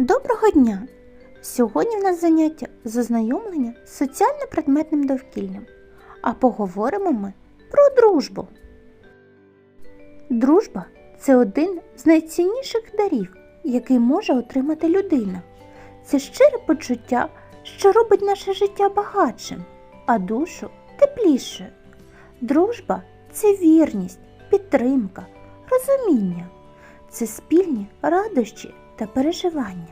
Доброго дня! Сьогодні в нас заняття з ознайомлення з соціально-предметним довкіллям, а поговоримо ми про дружбу. Дружба це один з найцінніших дарів, який може отримати людина. Це щире почуття, що робить наше життя багатшим, а душу теплішою. Дружба це вірність, підтримка, розуміння, це спільні радощі та переживання.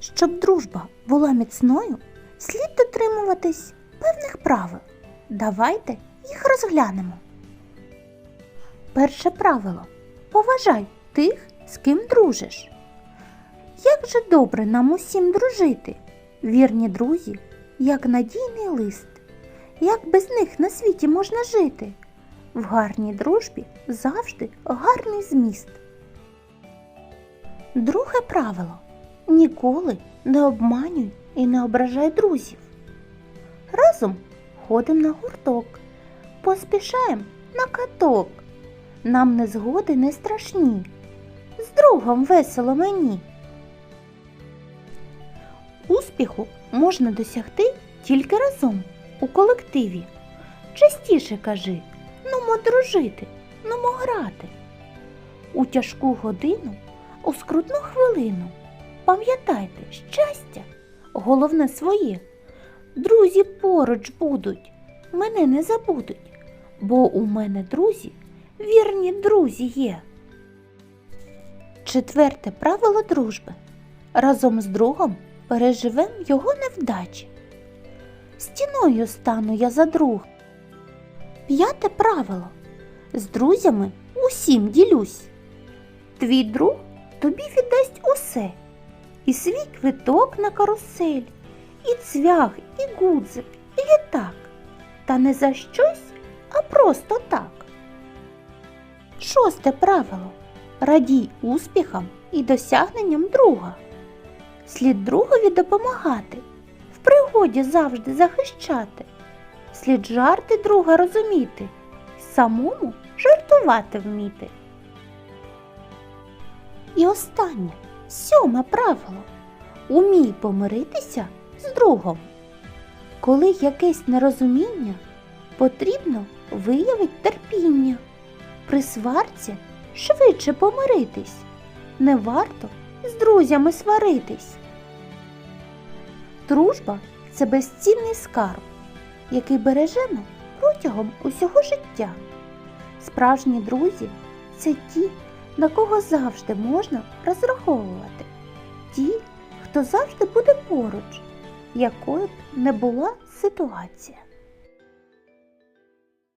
Щоб дружба була міцною, слід дотримуватись певних правил. Давайте їх розглянемо. Перше правило поважай тих, з ким дружиш. Як же добре нам усім дружити, вірні друзі, як надійний лист, як без них на світі можна жити. В гарній дружбі завжди гарний зміст. Друге правило ніколи не обманюй і не ображай друзів. Разом ходимо на гурток, поспішаємо на каток. Нам незгоди не страшні. З другом весело мені. Успіху можна досягти тільки разом у колективі. Частіше кажи, нумо дружити, нумо грати. У тяжку годину, у скрутну хвилину. Пам'ятайте, щастя, головне своє. Друзі поруч будуть, мене не забудуть, бо у мене друзі, вірні друзі є. Четверте правило дружби. Разом з другом переживем його невдачі. Стіною стану я за друг. П'яте правило. З друзями усім ділюсь. Твій друг тобі віддасть усе. І свій квиток на карусель, і цвях, і гудзик, і літак. Та не за щось, а просто так. Шосте правило. Радій успіхам і досягненням друга. Слід другові допомагати, в пригоді завжди захищати. Слід жарти друга розуміти, самому жартувати вміти. І останнє, сьоме правило. Умій помиритися з другом. Коли якесь нерозуміння, потрібно виявити терпіння. При сварці швидше помиритись. Не варто з друзями сваритись. Дружба це безцінний скарб, який бережемо протягом усього життя. Справжні друзі це ті, на кого завжди можна розраховувати. Ті, хто завжди буде поруч, якою б не була ситуація.